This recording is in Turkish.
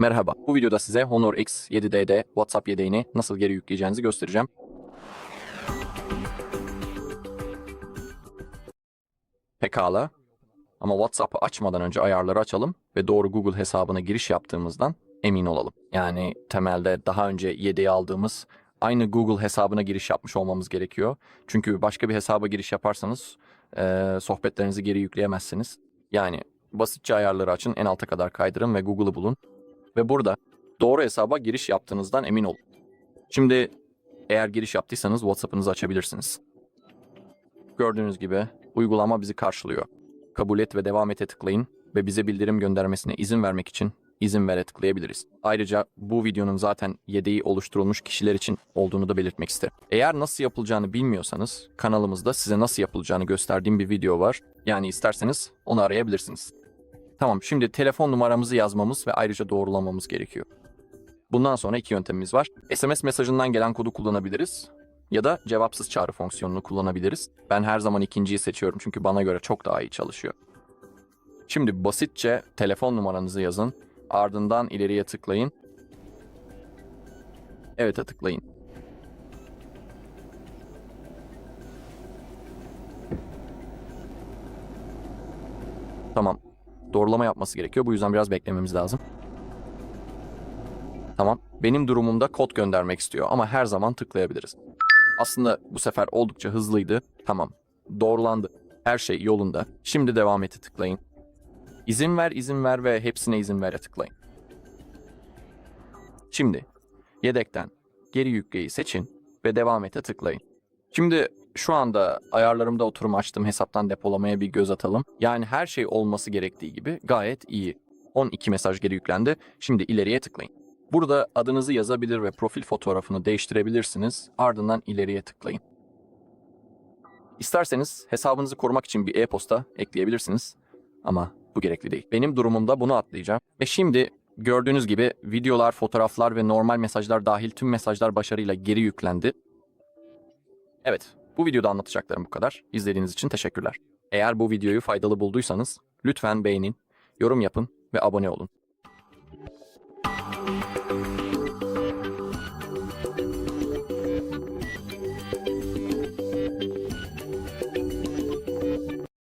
Merhaba. Bu videoda size Honor X 7D'de WhatsApp yedeğini nasıl geri yükleyeceğinizi göstereceğim. Pekala. Ama WhatsApp'ı açmadan önce ayarları açalım ve doğru Google hesabına giriş yaptığımızdan emin olalım. Yani temelde daha önce yedeği aldığımız aynı Google hesabına giriş yapmış olmamız gerekiyor. Çünkü başka bir hesaba giriş yaparsanız eee, sohbetlerinizi geri yükleyemezsiniz. Yani basitçe ayarları açın, en alta kadar kaydırın ve Google'ı bulun. Ve burada doğru hesaba giriş yaptığınızdan emin olun. Şimdi eğer giriş yaptıysanız WhatsApp'ınızı açabilirsiniz. Gördüğünüz gibi uygulama bizi karşılıyor. Kabul et ve devam ete tıklayın ve bize bildirim göndermesine izin vermek için izin vere tıklayabiliriz. Ayrıca bu videonun zaten yedeği oluşturulmuş kişiler için olduğunu da belirtmek isterim. Eğer nasıl yapılacağını bilmiyorsanız kanalımızda size nasıl yapılacağını gösterdiğim bir video var. Yani isterseniz onu arayabilirsiniz. Tamam şimdi telefon numaramızı yazmamız ve ayrıca doğrulamamız gerekiyor. Bundan sonra iki yöntemimiz var. SMS mesajından gelen kodu kullanabiliriz ya da cevapsız çağrı fonksiyonunu kullanabiliriz. Ben her zaman ikinciyi seçiyorum çünkü bana göre çok daha iyi çalışıyor. Şimdi basitçe telefon numaranızı yazın. Ardından ileriye tıklayın. Evet'e tıklayın. Tamam. Doğrulama yapması gerekiyor. Bu yüzden biraz beklememiz lazım. Tamam. Benim durumumda kod göndermek istiyor ama her zaman tıklayabiliriz. Aslında bu sefer oldukça hızlıydı. Tamam. Doğrulandı. Her şey yolunda. Şimdi devam ete tıklayın. İzin ver, izin ver ve hepsine izin ver'e tıklayın. Şimdi yedekten geri yükleyi seçin ve devam ete tıklayın. Şimdi şu anda ayarlarımda oturum açtım hesaptan depolamaya bir göz atalım. Yani her şey olması gerektiği gibi gayet iyi. 12 mesaj geri yüklendi. Şimdi ileriye tıklayın. Burada adınızı yazabilir ve profil fotoğrafını değiştirebilirsiniz. Ardından ileriye tıklayın. İsterseniz hesabınızı korumak için bir e-posta ekleyebilirsiniz. Ama bu gerekli değil. Benim durumumda bunu atlayacağım. Ve şimdi gördüğünüz gibi videolar, fotoğraflar ve normal mesajlar dahil tüm mesajlar başarıyla geri yüklendi. Evet, bu videoda anlatacaklarım bu kadar. İzlediğiniz için teşekkürler. Eğer bu videoyu faydalı bulduysanız lütfen beğenin, yorum yapın ve abone olun.